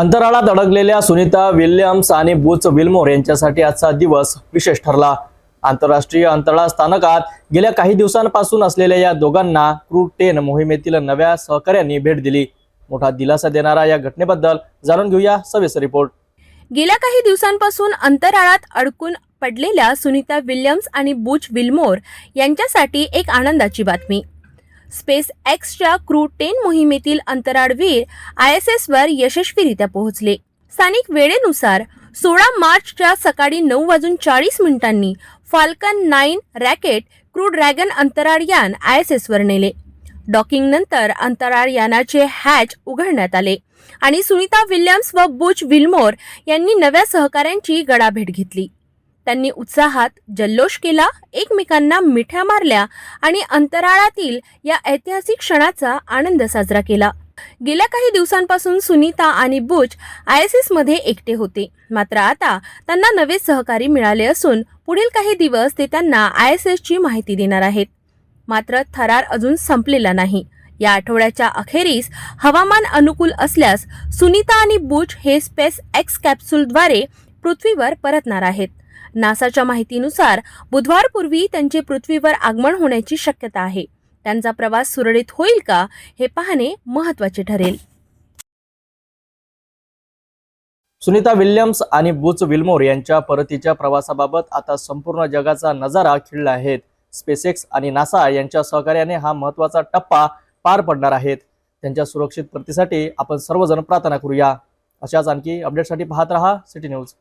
अंतराळात अडकलेल्या सुनीता विल्यम्स आणि बुच विल्मोर यांच्यासाठी आजचा दिवस विशेष ठरला. आंतरराष्ट्रीय अंतराळ स्थानकात गेल्या काही दिवसांपासून असलेल्या या दोघांना क्रू टेन मोहिमेतील नव्या सहकाऱ्यांनी भेट दिली. मोठा दिलासा देणारा या घटनेबद्दल जाणून घेऊया सविस्तर रिपोर्ट. गेल्या काही दिवसांपासून अंतराळात अडकून पडलेल्या सुनीता विल्यम्स आणि बुच विल्मोर यांच्यासाठी एक आनंदाची बातमी. स्पेस एक्सच्या क्रू टेन मोहिमेतील अंतराळवीर आय एस एसवर यशस्वीरित्या पोहोचले. स्थानिक वेळेनुसार सोळा मार्चच्या सकाळी नऊ वाजून चाळीस मिनिटांनी Falcon nine rocket crew Dragon अंतराळयान I S एसवर नेले. डॉकिंग नंतर हॅच उघडण्यात आले आणि सुनीता विल्यम्स व बुच विल्मोर यांनी नव्या सहकाऱ्यांची गडाभेट घेतली. त्यांनी उत्साहात जल्लोष केला एकमेकांना मिठ्या मारल्या आणि अंतराळातील या ऐतिहासिक क्षणाचा आनंद साजरा केला. गेल्या काही दिवसांपासून सुनीता आणि बुच आय एस एसमध्ये एकटे होते. मात्र आता त्यांना नवे सहकारी मिळाले असून पुढील काही दिवस ते त्यांना आय एस एसची माहिती देणार आहेत. मात्र थरार अजून संपलेला नाही. या आठवड्याच्या अखेरीस हवामान अनुकूल असल्यास सुनीता आणि बुच हे स्पेस एक्स कॅप्सूलद्वारे पृथ्वीवर परतणार आहेत. नासाच्या माहितीनुसार बुधवारपूर्वी त्यांचे पृथ्वीवर आगमन होण्याची शक्यता आहे. त्यांचा प्रवास सुरळीत होईल का हे पाहणे महत्त्वाचे ठरेल. सुनीता विल्यम्स आणि बुच विल्मोर यांच्या परतीच्या प्रवासाबाबत आता संपूर्ण जगाचा नजारा खिळला आहे. स्पेसेक्स आणि नासा यांच्या सहकार्याने हा महत्त्वाचा टप्पा पार पडणार आहेत. त्यांच्या सुरक्षित परतीसाठी आपण सर्वजण प्रार्थना करूया. अशाच आणखी अपडेटसाठी पाहत रहा सिटी न्यूज.